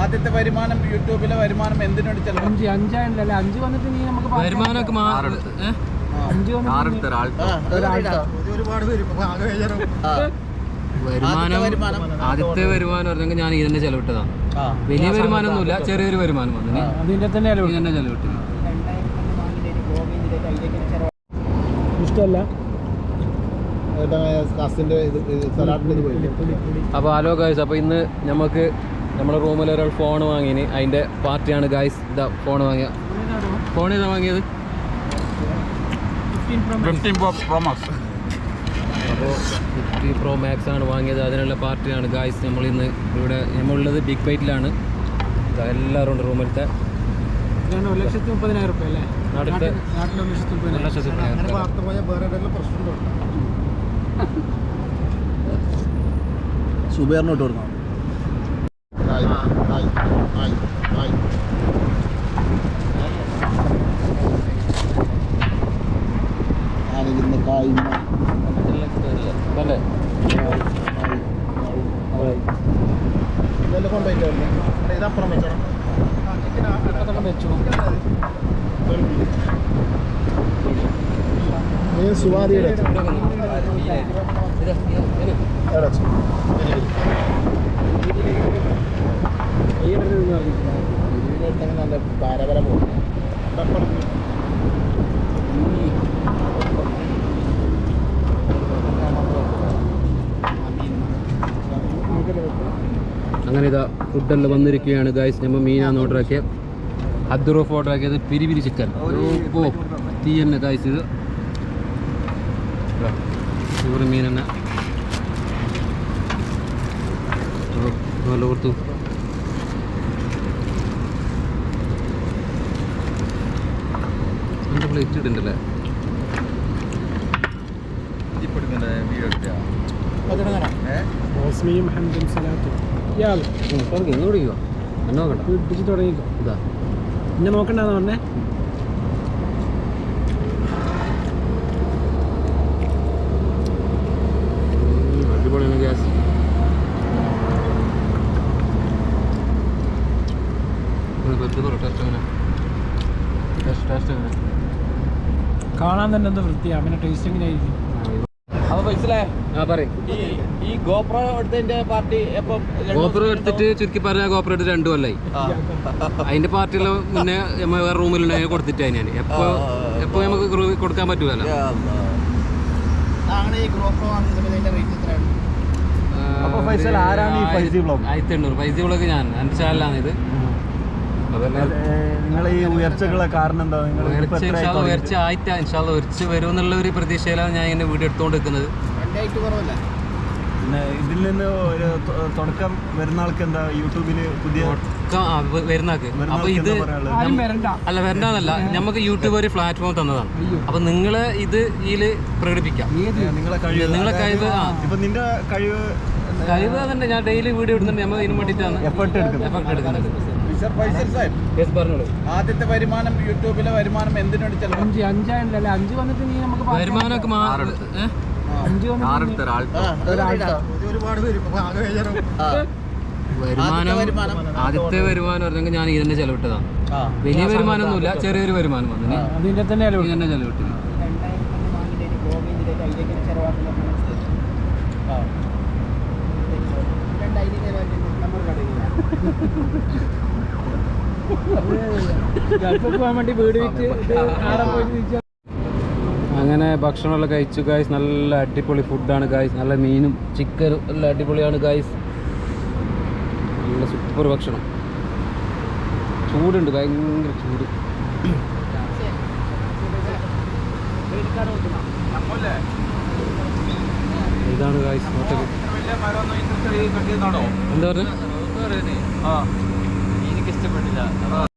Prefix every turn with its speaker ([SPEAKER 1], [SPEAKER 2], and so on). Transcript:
[SPEAKER 1] ആദ്യത്തെ വരുമാനം യൂട്യൂബിലെ വരുമാനം എന്തിനു വേണ്ടി ചെലവ്?
[SPEAKER 2] അഞ്ച് വന്നിട്ട് നീ നമുക്ക്
[SPEAKER 3] വരുമാനമൊക്കെ?
[SPEAKER 2] അഞ്ച് വന്നിട്ട്.
[SPEAKER 4] ഒരുപാട് പേര്
[SPEAKER 3] വരുമാനം. ആദ്യത്തെ വരുമാനം? പറഞ്ഞെങ്കിൽ ഞാൻ ഇതിന്റെ ചെലവിട്ടതാണ് വലിയ വരുമാനമൊന്നുമില്ല ചെറിയൊരു വരുമാനം വന്നിന്
[SPEAKER 2] അതിന്റെ തന്നെ തന്നെ
[SPEAKER 3] ഇതിന്റെ ചെലവിട്ടില്ല
[SPEAKER 2] ഇഷ്ടമല്ല?
[SPEAKER 3] അപ്പോൾ ഹലോ ഗായ്സ് അപ്പോൾ ഇന്ന് നമുക്ക് നമ്മുടെ റൂമിൽ ഒരാൾ ഫോൺ വാങ്ങിന്. അതിന്റെ പാർട്ടിയാണ് ഗായ്സ് ഇതാ ഫോൺ വാങ്ങിയ. ഫോൺ ഏതാ വാങ്ങിയത്?
[SPEAKER 1] ഫിഫ്റ്റീൻ പ്രോ മാക്സ്
[SPEAKER 3] അപ്പോൾ ഫിഫ്റ്റി പ്രോ മാക്സ് ആണ് വാങ്ങിയത്. അതിനുള്ള പാർട്ടിയാണ് ഗായ്സ് നമ്മൾ ഇന്ന് ഇവിടെ നമ്മളുള്ളത് ബിഗ് ബൈറ്റിലാണ് എല്ലാവരും ഉണ്ട് റൂമിലത്തെ.
[SPEAKER 2] ഒരു ലക്ഷത്തി മുപ്പതിനായിരം റുപ്യ അല്ലേ?
[SPEAKER 3] നാട്ടിലത്തെ
[SPEAKER 2] നാട്ടിൽ ഒരു ലക്ഷത്തി മുപ്പതിനായിരം.
[SPEAKER 3] ലക്ഷത്തി
[SPEAKER 4] അങ്ങനെ
[SPEAKER 3] മുപ്പതിനായിരം
[SPEAKER 4] വാർത്ത പോയാൽ വേറെ എന്തെങ്കിലും പ്രശ്നമുണ്ടോ?
[SPEAKER 1] സുബേറിനോട്ട് കൊടുക്കണം
[SPEAKER 4] ഞാനിരുന്ന് കായ്മ.
[SPEAKER 3] അല്ലേ?
[SPEAKER 4] ഇതെല്ലാം കൊണ്ടുപോയിട്ടോ ഇതപ്പുറം വെച്ചോ.
[SPEAKER 2] വെച്ചു.
[SPEAKER 4] നീ സുവാദിയുടെ നല്ല പാരപര പോകും
[SPEAKER 3] അങ്ങനെ ഇതാ ഫുഡെല്ലാം വന്നിരിക്കുകയാണ് ഗായ്സ് നമ്മൾ മീനാന്ന് ഓർഡർ ആക്കിയത് അദ്റോഫ് ഓർഡർ ആക്കിയത് പിരി പിരി ചിക്കൻ ഓ തീ തന്നെ ഗായ്സ് ഇത് ചോറ് മീൻ തന്നെ. ഓ, നല്ല തുടങ്ങിക്കോ. ഇതാ.
[SPEAKER 2] എന്നെ നോക്കണ്ടെന്ന് പറഞ്ഞേ?
[SPEAKER 3] അടിപൊളിയാണ് ഗ്യാസ്. ടേസ്റ്റ് എങ്ങനെ ടേസ്റ്റ് ടെസ്റ്റ്
[SPEAKER 2] കാണാൻ തന്നെ എന്ത് വൃത്തിയാ? പിന്നെ ടേസ്റ്റ് എങ്ങനെയായിരിക്കും?
[SPEAKER 1] അപ്പൊ മനസ്സിലായ?
[SPEAKER 3] ആ പറയും.
[SPEAKER 1] ഈ ഗോപ്രോ എടുത്തതിന്റെ പാർട്ടി എപ്പം
[SPEAKER 3] ഗോപുരം എടുത്തിട്ട് ചുരുക്കി പറഞ്ഞ ഗോപ്രോ എടുത്ത് രണ്ടു കൊല്ലായി. അതിന്റെ പാർട്ടിയിലെ മുന്നേ വേറെ റൂമിലുണ്ടായി കൊടുത്തിട്ടായി ഞാൻ. എപ്പോ എപ്പോ നമുക്ക് കൊടുക്കാൻ
[SPEAKER 4] പറ്റൂല
[SPEAKER 1] അപ്പൊ ഫൈസൽ, ആരാണ് ഈ ഫൈസി vlog?
[SPEAKER 3] ആയിരത്തി എണ്ണൂറ്. ഫൈസി വ്ളോഗ് ഞാൻ. എന്റെ ചാനലാണ് ഇത്
[SPEAKER 5] നിങ്ങൾ ഈ ഉയർച്ചകളെ കാരണം എന്താ? നിങ്ങൾ
[SPEAKER 3] ഉയർച്ച ആയിട്ടാ ഇൻഷാല്ല ഉയർച്ച വരും എന്നുള്ള ഒരു പ്രതീക്ഷയിലാണ് ഞാൻ ഇങ്ങനെ വീട് എടുത്തുകൊണ്ട് നിൽക്കുന്നത്
[SPEAKER 5] ഇതിൽ നിന്ന് ഒരു തുടക്കം വരുന്ന ആൾക്ക് എന്താ? യൂട്യൂബിൽ പുതിയ
[SPEAKER 3] അപ്പൊ ഇത് അല്ല വരണ്ടെന്നല്ല നമുക്ക് യൂട്യൂബ് ഒരു പ്ലാറ്റ്ഫോം തന്നതാണ്. അപ്പൊ നിങ്ങൾ ഇത് ഇതിൽ പ്രകടിപ്പിക്കാം.
[SPEAKER 5] നിങ്ങളെ കഴിവ്.
[SPEAKER 3] നിങ്ങളെ കഴിവ് ആ.
[SPEAKER 5] ഇപ്പൊ നിന്റെ കഴിവ്
[SPEAKER 3] കഴിവ് തന്നെ ഞാൻ ഡെയിലി വീഡിയോ ഇടുന്നുണ്ട്. നമ്മൾ ഇതിനു വേണ്ടിയിട്ടാണ്.
[SPEAKER 5] എഫർട്ട് എടുക്കുന്നത്.
[SPEAKER 3] എഫക്ട് എടുക്കുന്നത്
[SPEAKER 1] ഫൈസൽ
[SPEAKER 3] യെസ് പറഞ്ഞോളൂ.
[SPEAKER 1] ആദ്യത്തെ വരുമാനം യൂട്യൂബിലെ വരുമാനം എന്തിനു വേണ്ടി ചെലവ്?
[SPEAKER 2] അഞ്ച് അഞ്ചായിട്ടല്ലേ അഞ്ച് വന്നിട്ട് നീ നമുക്ക് പാർട്ടി
[SPEAKER 3] വരുമാനമൊക്കെ മാ- ഏ?
[SPEAKER 2] അഞ്ച് വന്നിട്ട്
[SPEAKER 1] ആ, ഒരാഴ്ച.
[SPEAKER 4] ഒരുപാട് പേര് ഇപ്പൊ ആകെ ഏഴായിരം.
[SPEAKER 1] ആ,
[SPEAKER 3] വരുമാനം
[SPEAKER 1] വരുമാനം.
[SPEAKER 3] ആദ്യത്തെ വരുമാനം പറഞ്ഞെങ്കിൽ ഞാൻ ഇതിന്റെ ചെലവിട്ടതാണ് വലിയ വരുമാനമൊന്നുമില്ല ചെറിയൊരു വരുമാനം വന്നു.
[SPEAKER 2] അതിന്റെ തന്നെ ചെലവിട്ടു
[SPEAKER 3] ഇതിന്റെ ചെലവിട്ടില്ല
[SPEAKER 1] ആ.
[SPEAKER 2] ഗൾഫിൽ പോകാൻ വേണ്ടി വീട് വിറ്റ്
[SPEAKER 3] അങ്ങനെ ഭക്ഷണമൊക്കെ കഴിച്ചു ഗായ്സ് നല്ല അടിപൊളി ഫുഡാണ് ഗായ്സ് നല്ല മീനും ചിക്കനും നല്ല അടിപൊളിയാണ് ഗായ്സ് നല്ല സൂപ്പർ ഭക്ഷണം. ചൂടുണ്ട് ഭയങ്കര ചൂട്. ഇതാണ് ഗായ്സ് എന്താ പറഞ്ഞത്
[SPEAKER 1] ആ എനിക്കിഷ്ടപ്പെട്ടില്ല